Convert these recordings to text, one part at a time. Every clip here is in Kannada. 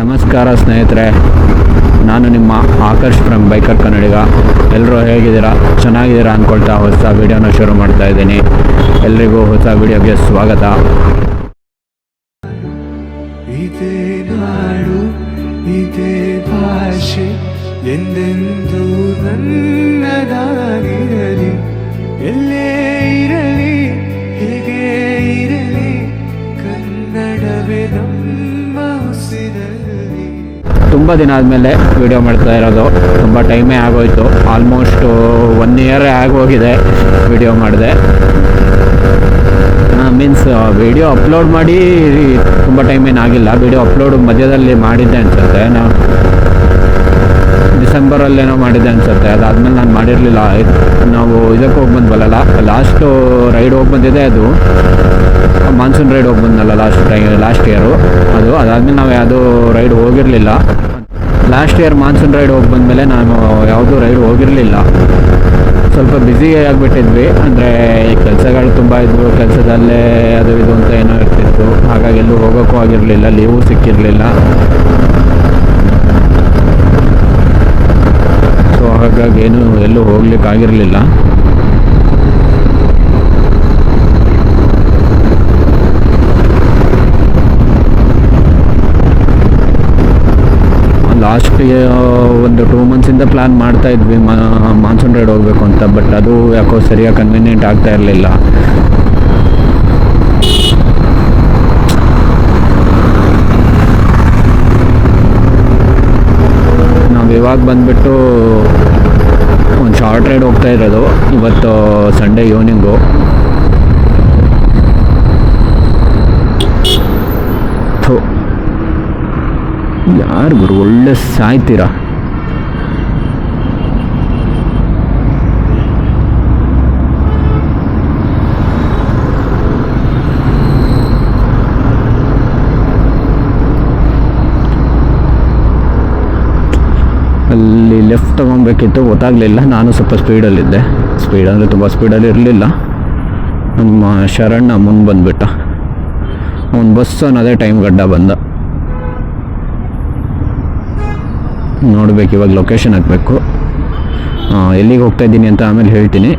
ನಮಸ್ಕಾರ ಸ್ನೇಹಿತರೆ, ನಾನು ನಿಮ್ಮ ಆಕರ್ಷ್ ಫ್ರಮ್ ಬೈಕರ್ ಕನ್ನಡಿಗ. ಎಲ್ಲರೂ ಹೇಗಿದ್ದೀರಾ? ಚೆನ್ನಾಗಿದ್ದೀರಾ ಅಂದ್ಕೊಳ್ತಾ ಹೊಸ ವೀಡಿಯೋನ ಶುರು ಮಾಡ್ತಾ ಇದ್ದೀನಿ. ಎಲ್ರಿಗೂ ಹೊಸ ವೀಡಿಯೋಗೆ ಸ್ವಾಗತ. ಇದೇ ನಾಡು, ಇದೇ ಭಾಷೆ, ಎಂದೆಂದೂ ನನ್ನದಾಗಿರಲಿ. ಎಲ್ಲೇ ಇರಲಿ ತುಂಬ ದಿನ ಆದಮೇಲೆ ವಿಡಿಯೋ ಮಾಡ್ತಾ ಇರೋದು. ತುಂಬ ಟೈಮೇ ಆಗೋಯ್ತು. ಆಲ್ಮೋಸ್ಟ್ ಒನ್ ಇಯರೇ ಆಗೋಗಿದೆ ವಿಡಿಯೋ ಮಾಡಿದೆ. ಮೀನ್ಸ್ ವಿಡಿಯೋ ಅಪ್ಲೋಡ್ ಮಾಡಿ ತುಂಬ ಟೈಮ್ ಏನಾಗಿಲ್ಲ ವಿಡಿಯೋ ಅಪ್ಲೋಡ್ ಮಧ್ಯದಲ್ಲಿ ಮಾಡಿದ್ದೆ ಅನ್ಸುತ್ತೆ. ನಾವು ಡಿಸೆಂಬರಲ್ಲೇನೋ ಮಾಡಿದ್ದೆ ಅನ್ಸುತ್ತೆ. ಅದಾದ್ಮೇಲೆ ನಾನು ಮಾಡಿರಲಿಲ್ಲ. ನಾವು ಇದಕ್ಕೆ ಹೋಗಿ ಬಂದ್ವಲ್ಲ ಲಾಸ್ಟು ರೈಡ್ ಹೋಗಿ ಬಂದಿದೆ ಅದು. ಮಾನ್ಸೂನ್ ರೈಡ್ ಹೋಗಿ ಬಂದಲ್ಲ ಲಾಸ್ಟ್ ಟೈ ಲಾಸ್ಟ್ ಇಯರು ಅದು, ಅದಾದಮೇಲೆ ನಾವು ಯಾವುದೂ ರೈಡ್ ಹೋಗಿರಲಿಲ್ಲ. ಲಾಸ್ಟ್ ಇಯರ್ ಮಾನ್ಸೂನ್ ರೈಡ್ ಹೋಗಿ ಬಂದಮೇಲೆ ನಾನು ಯಾವುದೂ ರೈಡ್ ಹೋಗಿರಲಿಲ್ಲ. ಸ್ವಲ್ಪ ಬ್ಯುಸಿ ಆಗಿಬಿಟ್ಟಿದ್ವಿ. ಅಂದರೆ ಕೆಲಸಗಳು ತುಂಬ ಇದ್ವು. ಕೆಲಸದಲ್ಲೇ ಅದು ಇದು ಅಂತ ಏನೋ ಇರ್ತಿತ್ತು. ಹಾಗಾಗಿ ಎಲ್ಲೂ ಹೋಗೋಕ್ಕೂ ಆಗಿರಲಿಲ್ಲ. ಲೀವು ಸಿಕ್ಕಿರಲಿಲ್ಲ. ಸೊ ಹಾಗಾಗಿ ಏನು ಎಲ್ಲೂ ಹೋಗ್ಲಿಕ್ಕೆ ಆಗಿರಲಿಲ್ಲ ಲಾಸ್ಟ್ ಒಂದು ಟೂ ಮಂತ್ಸಿಂದ ಪ್ಲ್ಯಾನ್ ಮಾಡ್ತಾ ಇದ್ವಿ ಮಾನ್ಸೂನ್ ರೈಡ್ ಹೋಗಬೇಕು ಅಂತ ಬಟ್ ಅದು ಯಾಕೋ ಸರಿಯಾಗಿ ಕನ್ವೀನಿಯೆಂಟ್ ಆಗ್ತಾ ಇರಲಿಲ್ಲ. ನಾವು ಇವಾಗ ಬಂದ್ಬಿಟ್ಟು ಒಂದು ಶಾರ್ಟ್ ರೈಡ್ ಹೋಗ್ತಾ ಇರೋದು, ಇವತ್ತು ಸಂಡೇ ಈವ್ನಿಂಗು ಯಾರು ಗುರು, ಒಳ್ಳೆ ಸಾಯ್ತೀರಾ? ಅಲ್ಲಿ ಲೆಫ್ಟ್ ತೊಗೊಬೇಕಿತ್ತು, ಗೊತ್ತಾಗಲಿಲ್ಲ. ನಾನು ಸ್ವಲ್ಪ ಸ್ಪೀಡಲ್ಲಿದ್ದೆ ಸ್ಪೀಡ್ ಅಂದರೆ ತುಂಬ ಸ್ಪೀಡಲ್ಲಿ ಇರಲಿಲ್ಲ ನಮ್ಮ ಶರಣ್ಣ ಮುಂದೆ ಬಂದುಬಿಟ್ಟ. ಅವ್ನು ಬಸ್ ಅನ್ನೋದೇ ಟೈಮ್ ಗಡ್ಡ ಬಂದ. ನೋಡ್ಬೇಕು ಇವಾಗ ಲೊಕೇಶನ್ ಹಾಕಬೇಕು. ಎಲ್ಲಿಗೆ ಹೋಗ್ತಾ ಇದ್ದೀನಿ ಅಂತ ಆಮೇಲೆ ಹೇಳ್ತೀನಿ.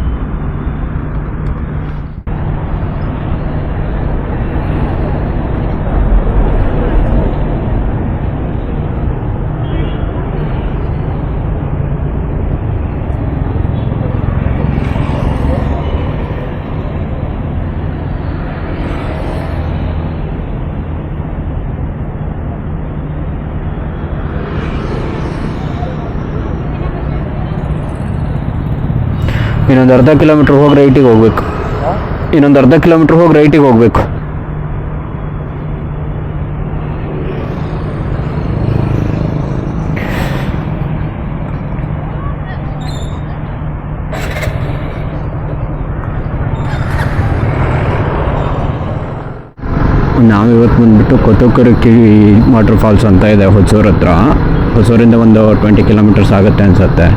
ಇನ್ನೊಂದು ಅರ್ಧ ಕಿಲೋಮೀಟ್ರ್ ಹೋಗಿ ರೈಟಿಗೆ ಹೋಗ್ಬೇಕು. ಇನ್ನೊಂದು ಅರ್ಧ ಕಿಲೋಮೀಟ್ರ್ ಹೋಗಿ ರೈಟಿಗೆ ಹೋಗ್ಬೇಕು. ನಾವಿವತ್ತು ಬಂದ್ಬಿಟ್ಟು ಕಿವಿ ವಾಟರ್ ಫಾಲ್ಸ್ ಅಂತ ಇದೆ ಹೊಸೂರ್ ಹತ್ರ. ಹೊಸೂರಿಂದ ಒಂದು ಟ್ವೆಂಟಿ ಕಿಲೋಮೀಟರ್ಸ್ ಆಗುತ್ತೆ ಅನಿಸುತ್ತೆ.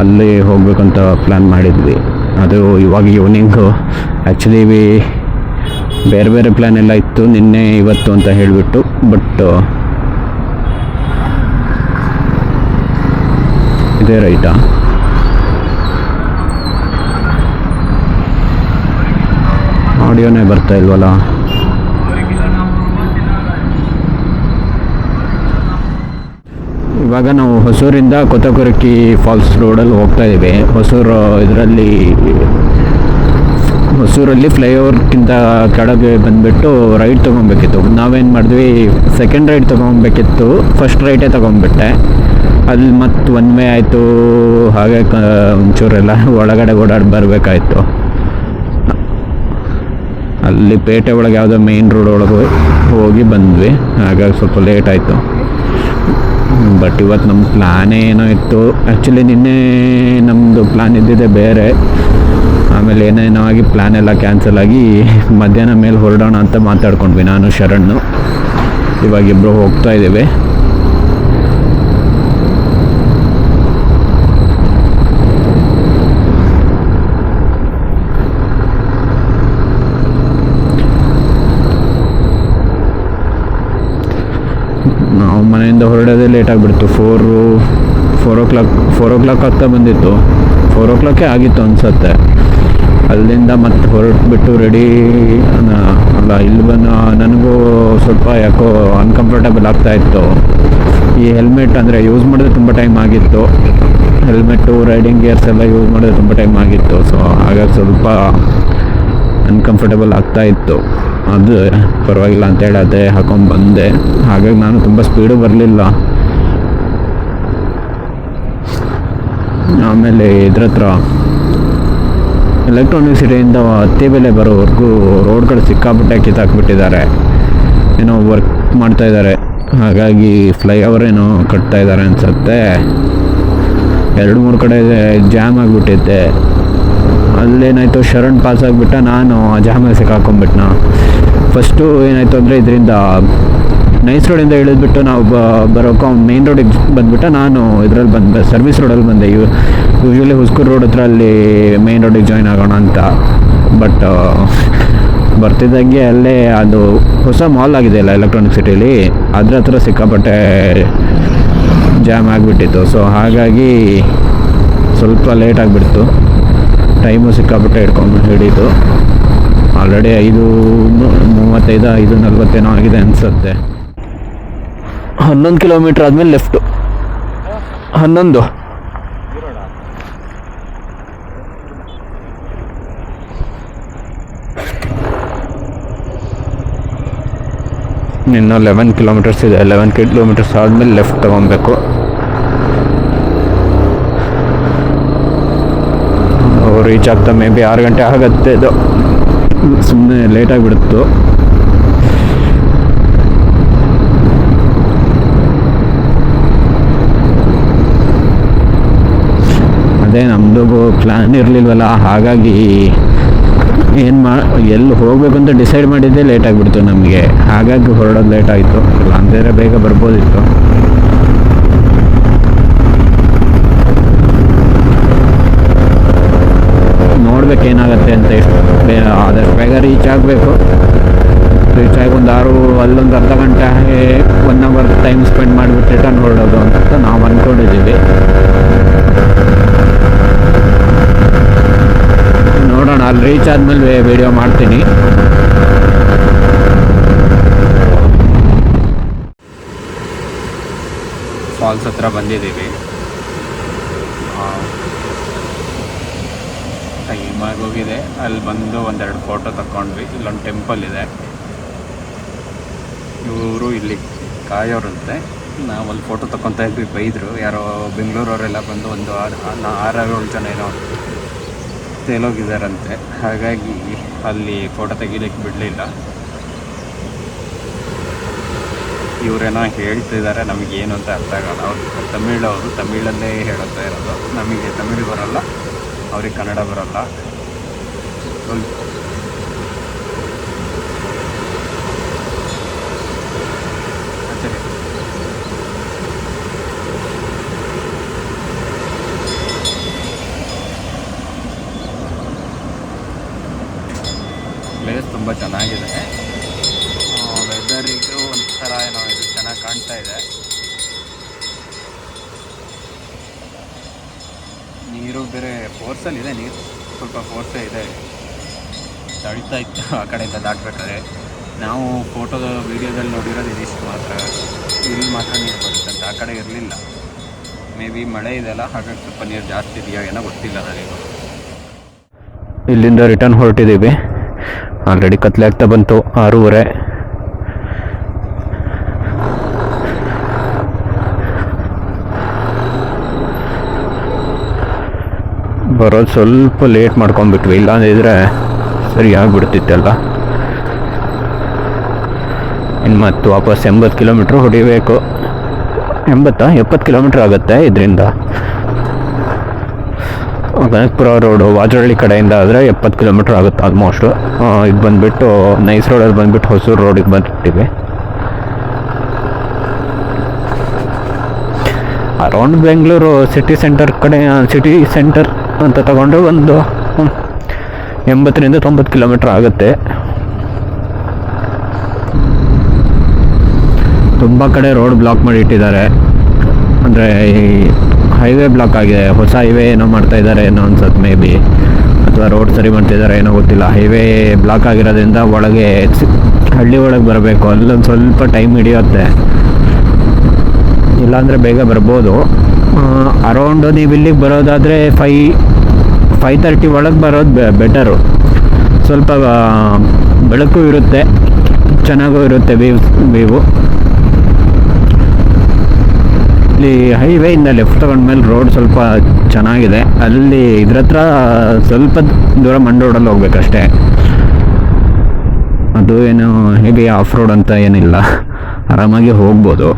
ಅಲ್ಲಿ ಹೋಗಬೇಕಂತ ಪ್ಲ್ಯಾನ್ ಮಾಡಿದ್ವಿ. ಅದು ಇವಾಗ ಈವ್ನಿಂಗು ಆ್ಯಕ್ಚುಲಿ ಬೇರೆ ಬೇರೆ ಪ್ಲ್ಯಾನ್ ಎಲ್ಲ ಇತ್ತು. ನಿನ್ನೆ ಇವತ್ತು ಅಂತ ಹೇಳಿಬಿಟ್ಟು ಬಟ್ ಇದೇ ರೈಟಾ ಆಡಿಯೋನೇ ಬರ್ತಾ ಇಲ್ವಲ್ಲ? ಇವಾಗ ನಾವು ಹೊಸೂರಿಂದ ಕೊತ್ತಕುರಕ್ಕಿ ಫಾಲ್ಸ್ ರೋಡಲ್ಲಿ ಹೋಗ್ತಾ ಇದ್ದೀವಿ. ಹೊಸೂರು ಇದರಲ್ಲಿ ಹೊಸೂರಲ್ಲಿ ಫ್ಲೈಓವರ್ಗಿಂತ ಕೆಳಗೆ ಬಂದುಬಿಟ್ಟು ರೈಡ್ ತೊಗೊಬೇಕಿತ್ತು. ನಾವೇನು ಮಾಡಿದ್ವಿ ಸೆಕೆಂಡ್ ರೈಡ್ ತೊಗೊಬೇಕಿತ್ತು ಫಸ್ಟ್ ರೈಟೇ ತೊಗೊಂಬಿಟ್ಟೆ. ಅಲ್ಲಿ ಮತ್ತು ಒನ್ ವೇ ಆಯಿತು, ಹಾಗೆ ಕ ಒಂಚೂರೆಲ್ಲ ಒಳಗಡೆ ಓಡಾಡಿ ಬರಬೇಕಾಯಿತು. ಅಲ್ಲಿ ಪೇಟೆ ಒಳಗೆ ಯಾವುದೋ ಮೇನ್ ರೋಡ್ ಒಳಗೆ ಹೋಗಿ ಬಂದ್ವಿ, ಹಾಗಾಗಿ ಸ್ವಲ್ಪ ಲೇಟ್ ಆಯಿತು. ಬಟ್ ಇವತ್ತು ನಮ್ಮ ಪ್ಲ್ಯಾನೇ ಏನೋ ಇತ್ತು. ಆ್ಯಕ್ಚುಲಿ ನಿನ್ನೆ ನಮ್ಮದು ಪ್ಲ್ಯಾನ್ ಇದ್ದಿದ್ದೆ ಬೇರೆ. ಆಮೇಲೆ ಏನೇನೋ ಆಗಿ ಪ್ಲ್ಯಾನ್ ಎಲ್ಲ ಕ್ಯಾನ್ಸಲ್ ಆಗಿ ಮಧ್ಯಾಹ್ನ ಮೇಲೆ ಹೊರಡೋಣ ಅಂತ ಮಾತಾಡ್ಕೊಂಡ್ವಿ ನಾನು, ಶರಣ್. ಇವಾಗ ಇಬ್ಬರು ಹೋಗ್ತಾ ಇದ್ದೇವೆ. ನಾವು ಮನೆಯಿಂದ ಹೊರಡೋದೇ ಲೇಟ್ ಆಗಿಬಿಡ್ತು. Four four o'clock four o'clock ಆಗ್ತಾ ಬಂದಿತ್ತು. ಫೋರ್ ಓ ಕ್ಲಾಕೇ ಆಗಿತ್ತು ಅನ್ಸತ್ತೆ. ಅಲ್ಲಿಂದ ಮತ್ತೆ ಹೊರಟ್ಬಿಟ್ಟು ರೆಡಿ ಅಲ್ಲ, ಇಲ್ಲಿ ಬಂದು ನನಗೂ ಸ್ವಲ್ಪ ಯಾಕೋ ಅನ್ಕಂಫರ್ಟಬಲ್ ಆಗ್ತಾ ಇತ್ತು. ಈ ಹೆಲ್ಮೆಟ್ ಅಂದರೆ ಯೂಸ್ ಮಾಡಿದ್ರೆ ತುಂಬ ಟೈಮ್ ಆಗಿತ್ತು. ಹೆಲ್ಮೆಟ್ಟು ರೈಡಿಂಗ್ ಗೇರ್ಸ್ ಎಲ್ಲ ಯೂಸ್ ಮಾಡಿದ್ರೆ ತುಂಬ ಟೈಮ್ ಆಗಿತ್ತು. ಸೊ ಹಾಗಾಗಿ ಸ್ವಲ್ಪ ಅನ್ಕಂಫರ್ಟಬಲ್ ಆಗ್ತಾ ಇತ್ತು. ಅದು ಪರವಾಗಿಲ್ಲ ಅಂತೇಳಿ ಅದೇ ಹಾಕೊಂಡು ಬಂದೆ. ಹಾಗಾಗಿ ನಾನು ತುಂಬ ಸ್ಪೀಡು ಬರಲಿಲ್ಲ. ಆಮೇಲೆ ಇದ್ರ ಹತ್ರ ಎಲೆಕ್ಟ್ರಾನಿಕ್ ಸಿಟಿಯಿಂದ ಹತ್ತಿ ಬೆಲೆ ಬರೋವರೆಗೂ ರೋಡ್ಗಳು ಸಿಕ್ಕಾಪಟ್ಟೆ ಕಿತ್ತಾಕ್ಬಿಟ್ಟಿದ್ದಾರೆ. ಏನೋ ವರ್ಕ್ ಮಾಡ್ತಾ ಇದ್ದಾರೆ. ಹಾಗಾಗಿ ಫ್ಲೈಓವರ್ ಏನೋ ಕಟ್ತಾ ಇದ್ದಾರೆ ಅನಿಸುತ್ತೆ. ಎರಡು ಮೂರು ಕಡೆ ಜಾಮ್ ಆಗಿಬಿಟ್ಟಿದ್ದೆ ಅಲ್ಲೇನಾಯಿತು? ಶರಣ್ ಪಾಸ್ ಆಗಿಬಿಟ್ಟ. ನಾನು ಆ ಜಾಮಿಗೆ ಸಿಕ್ಕಾಕೊಂಡ್ಬಿಟ್ನ. ಫಸ್ಟು ಏನಾಯಿತು ಅಂದರೆ ಇದರಿಂದ ನೈಸ್ ರೋಡಿಂದ ಇಳಿದ್ಬಿಟ್ಟು ನಾವು ಬರೋಕೆ ಅವ್ನು ಮೇನ್ ರೋಡಿಗೆ ಬಂದ್ಬಿಟ್ಟು ನಾನು ಇದರಲ್ಲಿ ಬಂದು ಸರ್ವಿಸ್ ರೋಡಲ್ಲಿ ಬಂದೆ. ಯು ಯೂಶ್ವಲಿ ಹುಸ್ಕೂರು ರೋಡ್ ಹತ್ರ ಅಲ್ಲಿ ಮೇನ್ ರೋಡಿಗೆ ಜಾಯ್ನ್ ಆಗೋಣ ಅಂತ. ಬಟ್ ಬರ್ತಿದ್ದಂಗೆ ಅಲ್ಲೇ ಅದು ಹೊಸ ಮಾಲ್ ಆಗಿದೆ ಅಲ್ಲ ಎಲೆಕ್ಟ್ರಾನಿಕ್ ಸಿಟಿಲಿ ಅದ್ರ ಹತ್ರ ಸಿಕ್ಕಾಪಟ್ಟೆ ಜಾಮ್ ಆಗಿಬಿಟ್ಟಿತ್ತು. ಸೊ ಹಾಗಾಗಿ ಸ್ವಲ್ಪ ಲೇಟ್ ಆಗಿಬಿಡ್ತು. ಟೈಮು ಸಿಕ್ಕಾಪಟ್ಟೆ ಹಿಡ್ಕೊಂಡು ಹಿಡೀತು ಆಲ್ರೆಡಿ ಐದು ಮೂವತ್ತೈದು, ಐದು ನಲ್ವತ್ತೇನೋ ಆಗಿದೆ ಅನಿಸುತ್ತೆ. ಹನ್ನೊಂದು ಕಿಲೋಮೀಟ್ರ್ ಆದಮೇಲೆ ಲೆಫ್ಟು ಹನ್ನೊಂದು. ಇನ್ನೂ ಲೆವೆನ್ ಕಿಲೋಮೀಟರ್ಸ್ ಇದೆ. ಲೆವೆನ್ ಕಿಲೋಮೀಟರ್ಸ್ ಆದಮೇಲೆ ಲೆಫ್ಟ್ ತೊಗೊಬೇಕು ರೀಚ್ ಆಗ್ತಾ ಮೇ ಬಿ ಆರು ಗಂಟೆ ಆಗತ್ತೆ ಇದು. ಸುಮ್ಮನೆ ಲೇಟಾಗಿ ಅದೇ ನಮ್ಮದು ಪ್ಲ್ಯಾನ್ ಇರಲಿಲ್ವಲ್ಲ, ಹಾಗಾಗಿ ಏನು ಮಾ, ಎಲ್ಲಿ ಹೋಗಬೇಕು ಅಂತ ಡಿಸೈಡ್ ಮಾಡಿದ್ದೇ ಲೇಟ್ ಆಗಿಬಿಡ್ತು ನಮಗೆ. ಹಾಗಾಗಿ ಹೊರಡೋದು ಲೇಟ್ ಆಯಿತು. ಇಲ್ಲ ಅಂದರೆ ಬೇಗ ಬರ್ಬೋದಿತ್ತು. ನೋಡ್ಬೇಕು ಏನಾಗುತ್ತೆ ಅಂತ ಎಷ್ಟು ಆದಷ್ಟು ಬೇಗ ರೀಚ್ ಆಗಬೇಕು. ರೀಚ್ ಆಗಿ ಒಂದು ಆರು, ಅಲ್ಲೊಂದು ಅರ್ಧ ಗಂಟೆ ಹಾಗೆ ಒನ್ ಅವರ್ ಟೈಮ್ ಸ್ಪೆಂಡ್ ಮಾಡಿಬಿಟ್ಟು ರಿಟರ್ನ್ ಹೊರಡೋದು ಅಂತ ನಾವು ಅಂದ್ಕೊಂಡಿದ್ದೀವಿ ನೋಡೋಣ ಅಲ್ಲಿ ರೀಚ್ ಆದಮೇಲೆ ವಿಡಿಯೋ ಮಾಡ್ತೀನಿ. ಫಾಲ್ಸ್ ಹತ್ರ ಬಂದಿದ್ದೀವಿ. ಮಾರ್ಗ ಹೋಗಿದೆ. ಅಲ್ಲಿ ಬಂದು ಒಂದೆರಡು ಫೋಟೋ ತಗೊಂಡ್ವಿ ಇಲ್ಲೊಂದು ಟೆಂಪಲ್ ಇದೆ. ಇವರು ಇಲ್ಲಿ ಕಾಯೋರಂತೆ. ನಾವು ಅಲ್ಲಿ ಫೋಟೋ ತಗೊತಾ ಇದ್ವಿ. ಬೈದರು. ಯಾರೋ ಬೆಂಗಳೂರವರೆಲ್ಲ ಬಂದು ಒಂದು ಆರು ಆರು ಏಳು ಜನ ಏನೋ ತೇಲೋಗಿದ್ದಾರಂತೆ. ಹಾಗಾಗಿ ಅಲ್ಲಿ ಫೋಟೋ ತೆಗಿಲಿಕ್ಕೆ ಬಿಡಲಿಲ್ಲ. ಇವರೇನೋ ಹೇಳ್ತಿದ್ದಾರೆ ನಮಗೆ ಏನು ಅಂತ ಅರ್ಥ ಆಗಲ್ಲ. ಅವ್ರು ತಮಿಳು ಅವರು ತಮಿಳಲ್ಲೇ ಹೇಳುತ್ತಾ ಇರೋದು. ನಮಗೆ ತಮಿಳು ಬರೋಲ್ಲ, ಅವ್ರಿಗೆ ಕನ್ನಡ ಬರಲ್ಲ ಸ್ವಲ್ಪ ಸರಿ ಪ್ಲೇಸ್ ತುಂಬ ಚೆನ್ನಾಗಿದೆ ವೆದರಿಗೂ ಒಂಥರ ಏನೋ ಇದು ಚೆನ್ನಾಗಿ ಕಾಣ್ತಾ ಇದೆ ನೀರು ಬೇರೆ ಫೋರ್ಸಲ್ಲಿ ಇದೆ ನೀರು. ಸ್ವಲ್ಪ ಫೋರ್ಸೇ ಇದೆ. ತಳಿತಾ ಇತ್ತು ಆ ಕಡೆಯಿಂದ ದಾಟಬೇಕಾದ್ರೆ. ನಾವು ಫೋಟೋದ ವೀಡಿಯೋದಲ್ಲಿ ನೋಡಿರೋದು ಇದಿಷ್ಟು ಮಾತ್ರ. ಇಲ್ಲಿ ಮಾತ್ರ ನೀರು ಬರುತ್ತಂತೆ ಆ ಕಡೆ ಇರಲಿಲ್ಲ. ಮೇ ಬಿ ಮಳೆ ಇದೆಯಲ್ಲ, ಹಾಗಾಗಿ ಸ್ವಲ್ಪ ನೀರು ಜಾಸ್ತಿ ಇದೆಯಾ ಏನೋ ಗೊತ್ತಿಲ್ಲ ನನಗೆ. ಇಲ್ಲಿಂದ ರಿಟರ್ನ್ ಹೊರಟಿದ್ದೀವಿ. ಆಲ್ರೆಡಿ ಕತ್ಲೆ ಆಗ್ತಾ ಬಂತು, ಆರೂವರೆ. ಬರೋದು ಸ್ವಲ್ಪ ಲೇಟ್ ಮಾಡ್ಕೊಂಡ್ಬಿಟ್ವಿ ಇಲ್ಲಾಂದಿದ್ರೆ ಸರಿ ಆಗಿಬಿಡ್ತಿತ್ತಲ್ಲ. ಇನ್ನು ಮತ್ತು ವಾಪಸ್ ಎಂಬತ್ತು ಕಿಲೋಮೀಟ್ರ್ ಹೊಡಿಬೇಕು. ಎಂಬತ್ತಾ? ಎಪ್ಪತ್ತು ಕಿಲೋಮೀಟ್ರ್ ಆಗುತ್ತೆ ಇದರಿಂದ. ಕನಕಪುರ ರೋಡು ವಾಜರಳ್ಳಿ ಕಡೆಯಿಂದ ಆದರೆ ಎಪ್ಪತ್ತು ಕಿಲೋಮೀಟ್ರ್ ಆಗುತ್ತೆ ಆಲ್ಮೋಸ್ಟು ಇದು ಬಂದುಬಿಟ್ಟು ನೈಸ್ ರೋಡಲ್ಲಿ ಬಂದುಬಿಟ್ಟು ಹೊಸೂರು ರೋಡಿಗೆ ಬಂದ್ಬಿಟ್ಟಿವಿ. ಅರೌಂಡ್ ಬೆಂಗಳೂರು ಸಿಟಿ ಸೆಂಟರ್ ಕಡೆ ಸಿಟಿ ಸೆಂಟರ್ ಅಂತ ತಗೊಂಡ್ರೆ ಒಂದು ಎಂಬತ್ತರಿಂದ ತೊಂಬತ್ತು ಕಿಲೋಮೀಟ್ರ್ ಆಗುತ್ತೆ. ತುಂಬ ಕಡೆ ರೋಡ್ ಬ್ಲಾಕ್ ಮಾಡಿ ಇಟ್ಟಿದ್ದಾರೆ. ಅಂದರೆ ಈ ಹೈವೇ ಬ್ಲಾಕ್ ಆಗಿದೆ. ಹೊಸ ಹೈವೇ ಏನೋ ಮಾಡ್ತಾ ಇದ್ದಾರೆ ಏನೋ ಅನ್ಸುತ್ತೆ ಮೇ ಬಿ. ಅಥವಾ ರೋಡ್ ಸರಿ ಮಾಡ್ತಿದ್ದಾರೆ ಏನೋ ಗೊತ್ತಿಲ್ಲ. ಹೈವೇ ಬ್ಲಾಕ್ ಆಗಿರೋದ್ರಿಂದ ಒಳಗೆ ಹಳ್ಳಿ ಒಳಗೆ ಬರಬೇಕು. ಅಲ್ಲೊಂದು ಸ್ವಲ್ಪ ಟೈಮ್ ಹಿಡಿಯುತ್ತೆ. ಇಲ್ಲಾಂದರೆ ಬೇಗ ಬರ್ಬೋದು. ಅರೌಂಡು ನೀವು ಇಲ್ಲಿಗೆ ಬರೋದಾದರೆ ಫೈ ಫೈ ತರ್ಟಿ ಒಳಗೆ ಬರೋದು ಬೆಟರು ಸ್ವಲ್ಪ ಬೆಳಕು ಇರುತ್ತೆ. ಚೆನ್ನಾಗೂ ಇರುತ್ತೆ ವೀವ್ ವೀವು ಇಲ್ಲಿ ಹೈವೇಯಿಂದ ಲೆಫ್ಟ್ ತಗೊಂಡ್ಮೇಲೆ ರೋಡ್ ಸ್ವಲ್ಪ ಚೆನ್ನಾಗಿದೆ. ಅಲ್ಲಿ ಇದ್ರ ಹತ್ರ ಸ್ವಲ್ಪ ದೂರ ಮಂಡ್ ರೋಡಲ್ಲಿ ಹೋಗ್ಬೇಕಷ್ಟೇ. ಅದು ಏನು ಹೇಗೆ ಆಫ್ ರೋಡ್ ಅಂತ ಏನಿಲ್ಲ. ಆರಾಮಾಗಿ ಹೋಗ್ಬೋದು.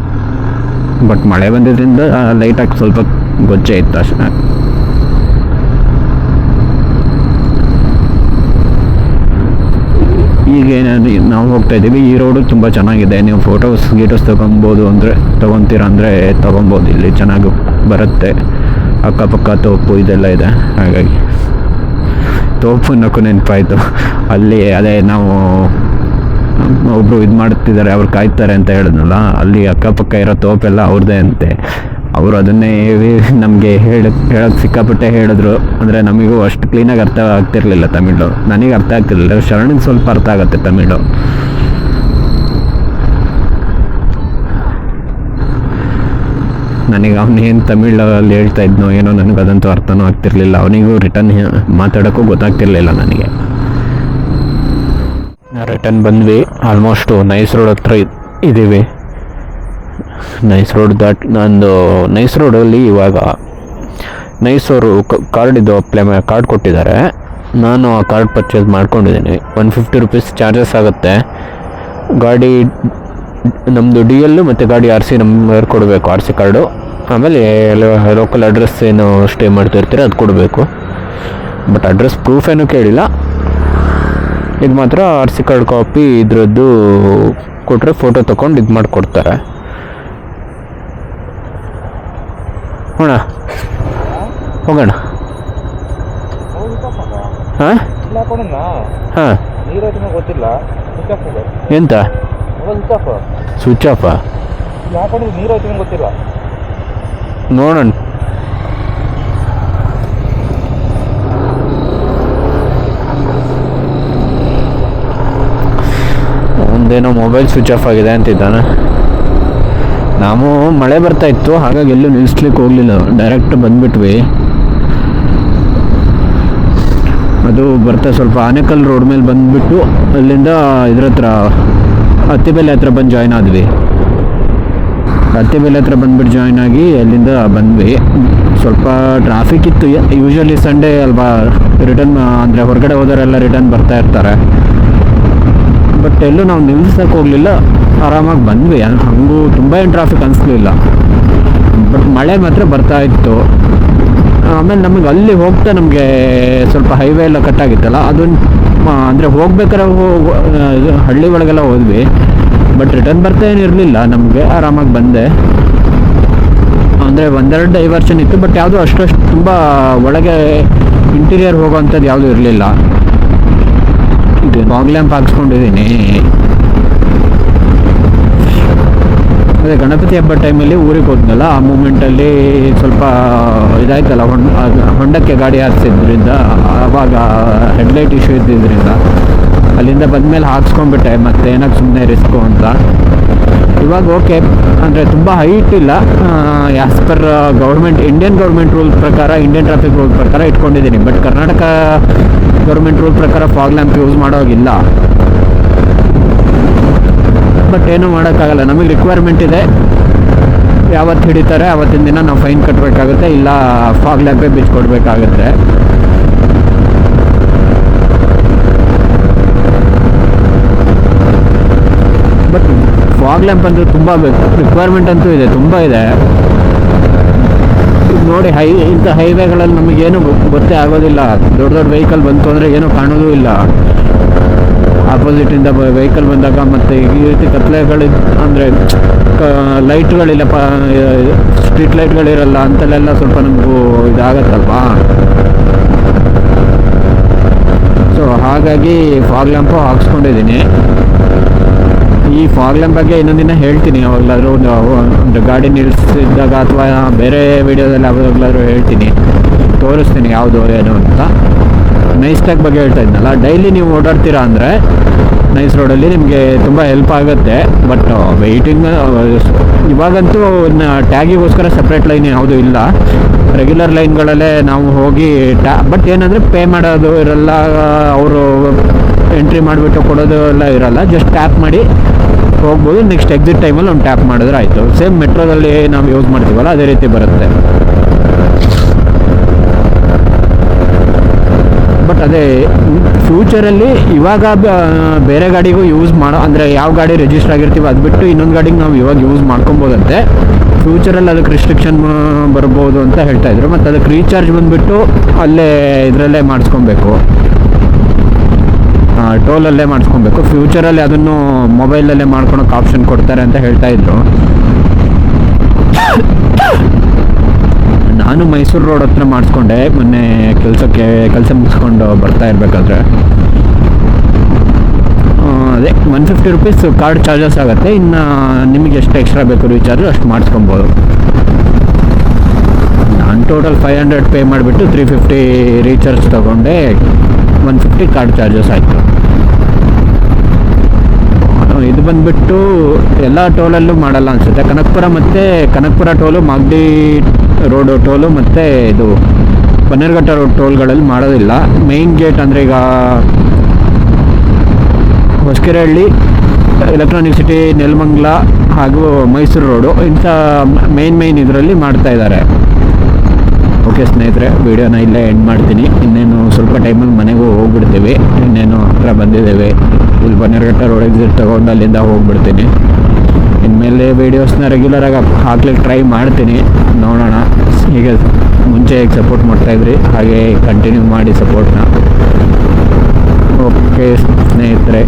ಬಟ್ ಮಳೆ ಬಂದಿದ್ದರಿಂದ ಲೈಟಾಗಿ ಸ್ವಲ್ಪ ಗೊಜ್ಜೆ ಇತ್ತು ಅಷ್ಟೇ. ಈಗ ನಾವು ಹೋಗ್ತಾ ಇದ್ದೀವಿ. ಈ ರೋಡು ತುಂಬ ಚೆನ್ನಾಗಿದೆ. ನೀವು ಫೋಟೋಸ್ ಗೀಟೋಸ್ ತೊಗೊಬೋದು ಅಂದರೆ ತೊಗೊತೀರ ಅಂದರೆ ತೊಗೊಬೋದು. ಇಲ್ಲಿ ಚೆನ್ನಾಗಿ ಬರುತ್ತೆ. ಅಕ್ಕಪಕ್ಕ ತೋಪು ಇದೆಲ್ಲ ಇದೆ. ಹಾಗಾಗಿ ತೋಪು ನಕ್ಕು ನೆನಪಾಯಿತು. ಅಲ್ಲಿ ಅದೇ ನಾವು ಒಬ್ಬರು ಇದು ಮಾಡ್ತಿದ್ದಾರೆ. ಅವ್ರು ಕಾಯ್ತಾರೆ ಅಂತ ಹೇಳಿದ್ನಲ್ಲ. ಅಲ್ಲಿ ಅಕ್ಕಪಕ್ಕ ಇರೋ ತೋಪೆಲ್ಲ ಅವ್ರದ್ದೇ ಅಂತೆ. ಅವರು ಅದನ್ನೇ ನಮಗೆ ಹೇಳ ಹೇಳಕ್ಕೆ ಸಿಕ್ಕಾಪಟ್ಟೆ ಹೇಳಿದ್ರು. ಅಂದರೆ ನಮಗೂ ಅಷ್ಟು ಕ್ಲೀನಾಗಿ ಅರ್ಥ ಆಗ್ತಿರಲಿಲ್ಲ ತಮಿಳು. ನನಗೆ ಅರ್ಥ ಆಗ್ತಿರಲಿಲ್ಲ. ಶರಣಿಗೆ ಸ್ವಲ್ಪ ಅರ್ಥ ಆಗುತ್ತೆ ತಮಿಳು. ನನಗೆ ಅವನೇನು ತಮಿಳಲ್ಲಿ ಹೇಳ್ತಾ ಇದ್ನೋ ಏನೋ ನನಗೆ ಅದಂತೂ ಅರ್ಥನೂ ಆಗ್ತಿರ್ಲಿಲ್ಲ. ಅವನಿಗೂ ರಿಟರ್ನ್ ಮಾತಾಡೋಕ್ಕೂ ಗೊತ್ತಾಗ್ತಿರಲಿಲ್ಲ ನನಗೆ. ರಿಟರ್ನ್ ಬಂದ್ವಿ. ಆಲ್ಮೋಸ್ಟು ನೈಸ್ ರೋಡ್ ಹತ್ರ ಇದ್- ಇದ್ದೀವಿ. ನೈಸ್ ರೋಡ್ ದಾಟ್ ನಂದು ನೈಸ್ ರೋಡಲ್ಲಿ ಇವಾಗ ನೈಸ್ ಅವರು ಕಾರ್ಡ್ ಇದು ಕಾರ್ಡ್ ಕೊಟ್ಟಿದ್ದಾರೆ. ನಾನು ಆ ಕಾರ್ಡ್ ಪರ್ಚೇಸ್ ಮಾಡ್ಕೊಂಡಿದ್ದೀನಿ. ಒನ್ ಫಿಫ್ಟಿ ರುಪೀಸ್ ಚಾರ್ಜಸ್ ಆಗುತ್ತೆ. ಗಾಡಿ ನಮ್ಮದು ಡಿ ಎಲ್ಲು ಮತ್ತು ಗಾಡಿ ಆರ್ ಸಿ ನಂಬರ್ ಕೊಡಬೇಕು ಆರ್ ಸಿ ಕಾರ್ಡು ಆಮೇಲೆ ಲೋಕಲ್ ಅಡ್ರೆಸ್ ಏನು ಸ್ಟೇ ಮಾಡ್ತಿರ್ತೀರ ಅದು ಕೊಡಬೇಕು. ಬಟ್ ಅಡ್ರೆಸ್ ಪ್ರೂಫ್ ಏನೂ ಕೇಳಿಲ್ಲ. ಇದು ಮಾತ್ರ ಆರ್ ಸಿ ಕಾರ್ಡ್ ಕಾಪಿ ಇದರದ್ದು ಕೊಟ್ಟರೆ ಫೋಟೋ ತೊಗೊಂಡು ಇದು ಮಾಡಿಕೊಡ್ತಾರೆ. ಹೋಣ ಹೋಗೋಣ. ಹಾಂ? ಹಾಂ. ಗೊತ್ತಿಲ್ಲ ಎಂತ? ಸ್ವಿಚ್ ಆಫ್ ನೀರು ಗೊತ್ತಿಲ್ಲ ನೋಡೋಣ. ಒಂದೇನೋ ಮೊಬೈಲ್ ಸ್ವಿಚ್ ಆಫ್ ಆಗಿದೆ ಅಂತಿದ್ದಾನೆ. ನಾವು ಮಳೆ ಬರ್ತಾ ಇತ್ತು, ಹಾಗಾಗಿ ಎಲ್ಲೂ ನಿಲ್ಲಿಸ್ಲಿಕ್ಕೆ ಹೋಗಲಿಲ್ಲ. ಡೈರೆಕ್ಟ್ ಬಂದ್ಬಿಟ್ವಿ. ಅದು ಬರ್ತಾ ಸ್ವಲ್ಪ ಆನೆಕಲ್ ರೋಡ್ ಮೇಲೆ ಬಂದ್ಬಿಟ್ಟು ಅಲ್ಲಿಂದ ಇದ್ರ ಹತ್ರ ಹತ್ತಿಬೆಲೆ ಹತ್ರ ಬಂದು ಜಾಯ್ನ್ ಆದ್ವಿ. ಹತ್ತಿಬೆಲೆ ಹತ್ರ ಬಂದ್ಬಿಟ್ಟು ಜಾಯ್ನ್ ಆಗಿ ಅಲ್ಲಿಂದ ಬಂದ್ವಿ. ಸ್ವಲ್ಪ ಟ್ರಾಫಿಕ್ ಇತ್ತು. ಯೂಶಲಿ ಸಂಡೇ ಅಲ್ವಾ ರಿಟರ್ನ್ ಅಂದರೆ ಹೊರಗಡೆ ಹೋದವರೆಲ್ಲ ರಿಟರ್ನ್ ಬರ್ತಾ ಇರ್ತಾರೆ. ಬಟ್ ಎಲ್ಲೂ ನಾವು ನಿಲ್ಲಿಸೋಕೆ ಹೋಗಲಿಲ್ಲ. ಆರಾಮಾಗಿ ಬಂದ್ವಿ. ಹಂಗೂ ತುಂಬ ಏನು ಟ್ರಾಫಿಕ್ ಅನಿಸ್ಲಿಲ್ಲ. ಬಟ್ ಮಳೆ ಮಾತ್ರ ಬರ್ತಾ ಇತ್ತು. ಆಮೇಲೆ ನಮಗೆ ಅಲ್ಲಿ ಹೋಗ್ತಾ ನಮಗೆ ಸ್ವಲ್ಪ ಹೈವೇ ಎಲ್ಲ ಕಟ್ ಆಗಿತ್ತಲ್ಲ, ಅದೊಂದು ಅಂದರೆ ಹೋಗ್ಬೇಕಾದ್ರೆ ಹೋಗ್ ಹಳ್ಳಿ ಒಳಗೆಲ್ಲ ಹೋದ್ವಿ. ಬಟ್ ರಿಟರ್ನ್ ಬರ್ತಾ ಏನು ಇರಲಿಲ್ಲ ನಮಗೆ. ಆರಾಮಾಗಿ ಬಂದೆ. ಅಂದರೆ ಒಂದೆರಡು ಡೈವರ್ಷನ್ ಇತ್ತು, ಬಟ್ ಯಾವುದು ಅಷ್ಟು ತುಂಬ ಒಳಗೆ ಇಂಟೀರಿಯರ್ ಹೋಗೋವಂಥದ್ದು ಯಾವುದೂ ಇರಲಿಲ್ಲ. ಇದು ಫಾಗ್ ಲ್ಯಾಂಪ್ ಹಾಕ್ಸ್ಕೊಂಡಿದ್ದೀನಿ. ಅದೇ ಗಣಪತಿ ಹಬ್ಬ ಟೈಮಲ್ಲಿ ಊರಿಗೆ ಹೋದ್ನಲ್ಲ, ಆ ಮೂಮೆಂಟಲ್ಲಿ ಸ್ವಲ್ಪ ಇದಾಯ್ತಲ್ಲ, ಹೊಂಡ ಹೊಂಡಕ್ಕೆ ಗಾಡಿ ಹಾರಿಸಿದ್ರಿಂದ ಆವಾಗ ಹೆಡ್ಲೈಟ್ ಇಶ್ಯೂ ಇದ್ದಿದ್ದರಿಂದ ಅಲ್ಲಿಂದ ಬಂದಮೇಲೆ ಹಾಕ್ಸ್ಕೊಂಡ್ಬಿಟ್ಟೆ, ಮತ್ತೆ ಏನಕ್ಕೆ ಸುಮ್ಮನೆ ರಿಸ್ಕು ಅಂತ. ಇವಾಗ ಓಕೆ, ಅಂದರೆ ತುಂಬ ಹೈಟ್ ಇಲ್ಲ. As per government Indian government rule ಪ್ರಕಾರ ಇಂಡಿಯನ್ ಟ್ರಾಫಿಕ್ ರೂಲ್ ಪ್ರಕಾರ ಇಟ್ಕೊಂಡಿದ್ದೀನಿ. ಬಟ್ ಕರ್ನಾಟಕ ಗೌರ್ಮೆಂಟ್ ರೂಲ್ ಪ್ರಕಾರ ಫಾಗ್ ಲ್ಯಾಂಪ್ ಯೂಸ್ ಮಾಡೋಗಿಲ್ಲ. ಬಟ್ ಏನೂ ಮಾಡೋಕ್ಕಾಗಲ್ಲ. ನಮಗೆ ರಿಕ್ವೈರ್ಮೆಂಟ್ ಇದೆ. ಯಾವತ್ತು ಹಿಡಿತಾರೆ, ಆವತ್ತಿನ ದಿನ ನಾವು ಫೈನ್ ಕಟ್ಟಬೇಕಾಗುತ್ತೆ ಇಲ್ಲ ಫಾಗ್ ಲ್ಯಾಂಪೇ ಬಿಚ್ಕೊಡ್ಬೇಕಾಗುತ್ತೆ ಬಟ್ ಫಾಗ್ ಲ್ಯಾಂಪ್ ಅಂತೂ ತುಂಬ ರಿಕ್ವೈರ್ಮೆಂಟ್ ಅಂತೂ ಇದೆ, ತುಂಬ ಇದೆ. ನೋಡಿ, ಹೈ, ಇಂಥ ಹೈವೇಗಳಲ್ಲಿ ನಮಗೇನು ಗೊತ್ತೇ ಆಗೋದಿಲ್ಲ. ದೊಡ್ಡ ದೊಡ್ಡ ವೆಹಿಕಲ್ ಬಂತು ಅಂದರೆ ಏನೂ ಕಾಣೋದೂ ಇಲ್ಲ. ಆಪೋಸಿಟಿಂದ ವೆಹಿಕಲ್ ಬಂದಾಗ ಮತ್ತು ಈ ರೀತಿ ಕತ್ಲೆಗಳು ಅಂದರೆ ಲೈಟ್ಗಳಿಲ್ಲ ಪ ಸ್ಟ್ರೀಟ್ ಲೈಟ್ಗಳಿರಲ್ಲ ಅಂತಲ್ಲೆಲ್ಲ ಸ್ವಲ್ಪ ನಮಗೂ ಇದಾಗತ್ತಲ್ವಾ? ಸೊ ಹಾಗಾಗಿ ಫಾಗ್ ಲ್ಯಾಂಪು ಹಾಕ್ಸ್ಕೊಂಡಿದ್ದೀನಿ. ಈ ಫಾಗ್ಲಮ್ ಬಗ್ಗೆ ಇನ್ನೊಂದಿನ ಹೇಳ್ತೀನಿ. ಯಾವಾಗಲಾದ್ರೂ ಒಂದು ಒಂದು ಗಾಡಿ ನಿಲ್ಲಿಸಿದಾಗ ಅಥವಾ ಬೇರೆ ವಿಡಿಯೋದಲ್ಲಿ ಯಾವಾಗಲಾದ್ರೂ ಹೇಳ್ತೀನಿ. ತೋರಿಸ್ತೀನಿ ಯಾವುದು ಏನು ಅಂತ. ನೈಸ್ ಟ್ಯಾಗ್ ಬಗ್ಗೆ ಹೇಳ್ತಾ ಇದ್ನಲ್ಲ. ಡೈಲಿ ನೀವು ಓಡಾಡ್ತೀರಾ ಅಂದರೆ ನೈಸ್ ರೋಡಲ್ಲಿ ನಿಮಗೆ ತುಂಬ ಹೆಲ್ಪ್ ಆಗುತ್ತೆ. ಬಟ್ ವೆಯ್ಟಿಂಗ್ ಇವಾಗಂತೂ ಟ್ಯಾಗಿಗೋಸ್ಕರ ಸಪ್ರೇಟ್ ಲೈನ್ ಯಾವುದೂ ಇಲ್ಲ. ರೆಗ್ಯುಲರ್ ಲೈನ್ಗಳಲ್ಲೇ ನಾವು ಹೋಗಿ ಟ್ಯಾ ಬಟ್ ಏನಂದರೆ ಪೇ ಮಾಡೋದು ಇರಲ್ಲ, ಅವರು ಎಂಟ್ರಿ ಮಾಡಿಬಿಟ್ಟು ಕೊಡೋದು ಎಲ್ಲ ಇರಲ್ಲ. ಜಸ್ಟ್ ಟ್ಯಾಪ್ ಮಾಡಿ ಹೋಗ್ಬೋದು. ನೆಕ್ಸ್ಟ್ ಎಕ್ಸಿಟ್ ಟೈಮಲ್ಲಿ ಒಂದು ಟ್ಯಾಪ್ ಮಾಡಿದ್ರೆ ಆಯಿತು. ಸೇಮ್ ಮೆಟ್ರೋದಲ್ಲಿ ನಾವು ಯೂಸ್ ಮಾಡ್ತೀವಲ್ಲ, ಅದೇ ರೀತಿ ಬರುತ್ತೆ. ಬಟ್ ಅದೇ ಫ್ಯೂಚರಲ್ಲಿ ಇವಾಗ ಬೇರೆ ಗಾಡಿಗೂ ಯೂಸ್ ಮಾಡೋ, ಅಂದರೆ ಯಾವ ಗಾಡಿ ರಿಜಿಸ್ಟರ್ ಆಗಿರ್ತೀವಿ ಅದು ಬಿಟ್ಟು ಇನ್ನೊಂದು ಗಾಡಿಗೆ ನಾವು ಇವಾಗ ಯೂಸ್ ಮಾಡ್ಕೊಬೋದಂತೆ. ಫ್ಯೂಚರಲ್ಲಿ ಅದಕ್ಕೆ ರಿಸ್ಟ್ರಿಕ್ಷನ್ ಬರ್ಬೋದು ಅಂತ ಹೇಳ್ತಾ ಇದ್ರು. ಮತ್ತು ಅದಕ್ಕೆ ರೀಚಾರ್ಜ್ ಬಂದುಬಿಟ್ಟು ಅಲ್ಲೇ ಇದರಲ್ಲೇ ಮಾಡಿಸ್ಕೊಬೇಕು. ಟೋಲಲ್ಲೇ ಮಾಡಿಸ್ಕೊಬೇಕು. ಫ್ಯೂಚರಲ್ಲಿ ಅದನ್ನು ಮೊಬೈಲಲ್ಲೇ ಮಾಡ್ಕೊಳಕ್ಕೆ ಆಪ್ಷನ್ ಕೊಡ್ತಾರೆ ಅಂತ ಹೇಳ್ತಾ ಇದ್ರು. ನಾನು ಮೈಸೂರು ರೋಡ್ ಹತ್ರ ಮಾಡಿಸ್ಕೊಂಡೆ. ಮೊನ್ನೆ ಕೆಲಸಕ್ಕೆ, ಕೆಲಸ ಮುಗಿಸ್ಕೊಂಡು ಬರ್ತಾ ಇರಬೇಕಾದ್ರೆ. ಅದೇ one fifty rupees card charges ಆಗುತ್ತೆ. ಇನ್ನು ನಿಮಗೆ ಎಷ್ಟು ಎಕ್ಸ್ಟ್ರಾ ಬೇಕು ರೀಚಾರ್ಜು ಅಷ್ಟು ಮಾಡಿಸ್ಕೊಬೋದು. ನಾನು ಟೋಟಲ್ ಫೈವ್ ಹಂಡ್ರೆಡ್ ಪೇ ಮಾಡಿಬಿಟ್ಟು ತ್ರೀ ಫಿಫ್ಟಿ ರೀಚಾರ್ಜ್ ತೊಗೊಂಡೆ. ಒನ್ ಫಿಫ್ಟಿ ಕಾರ್ಡ್ ಚಾರ್ಜಸ್ ಆಯಿತು. ಇದು ಬಂದ್ಬಿಟ್ಟು ಎಲ್ಲ ಟೋಲಲ್ಲೂ ಮಾಡಲ್ಲ ಅನಿಸುತ್ತೆ. ಕನಕಪುರ ಮತ್ತು Kanakapura toll Magadi road toll ಮತ್ತು ಇದು ಬನ್ನೇರುಘಟ್ಟ ರೋಡ್ ಟೋಲ್ಗಳಲ್ಲಿ ಮಾಡೋದಿಲ್ಲ. ಮೇಯ್ನ್ ಗೇಟ್ ಅಂದರೆ ಈಗ ಹೊಸಕೆರೆಹಳ್ಳಿ ಎಲೆಕ್ಟ್ರಾನಿಕ್ ಸಿಟಿ ನೆಲಮಂಗ್ಲ ಹಾಗೂ ಮೈಸೂರು ರೋಡು ಇಂಥ ಮೇನ್ ಮೇಯ್ನ್ ಇದರಲ್ಲಿ ಮಾಡ್ತಾ ಇದ್ದಾರೆ. ಓಕೆ ಸ್ನೇಹಿತರೆ, ವಿಡಿಯೋನ ಇಲ್ಲೇ ಎಂಡ್ ಮಾಡ್ತೀನಿ. ಇನ್ನೇನು ಸ್ವಲ್ಪ ಟೈಮಲ್ಲಿ ಮನೆಗೂ ಹೋಗ್ಬಿಡ್ತೀವಿ. ಇನ್ನೇನು ಹತ್ರ ಬಂದಿದ್ದೇವೆ. ಇಲ್ಲಿ ಬನ್ನೇರ್ಘಟ್ಟ ರೋಡ್ ಎಕ್ಸಿಟ್ ತೊಗೊಂಡು ಅಲ್ಲಿಂದ ಹೋಗ್ಬಿಡ್ತೀನಿ. ಇನ್ಮೇಲೆ ವೀಡಿಯೋಸ್ನ ರೆಗ್ಯುಲರಾಗಿ ಹಾಕ್ಲಿಕ್ಕೆ ಟ್ರೈ ಮಾಡ್ತೀನಿ. ನೋಡೋಣ. ಹೀಗೆ ಮುಂಚೆ ಹೇಗೆ ಸಪೋರ್ಟ್ ಮಾಡ್ತಾಯಿದ್ರಿ ಹಾಗೆ ಕಂಟಿನ್ಯೂ ಮಾಡಿ ಸಪೋರ್ಟ್ನ ಓಕೆ ಸ್ನೇಹಿತರೆ.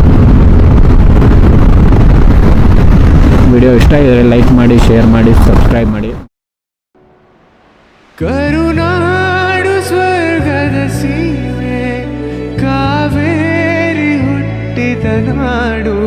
ವಿಡಿಯೋ ಇಷ್ಟ ಇದ್ದರೆ ಲೈಕ್ ಮಾಡಿ ಶೇರ್ ಮಾಡಿ ಸಬ್ಸ್ಕ್ರೈಬ್ ಮಾಡಿ. ಕರು നാടൂ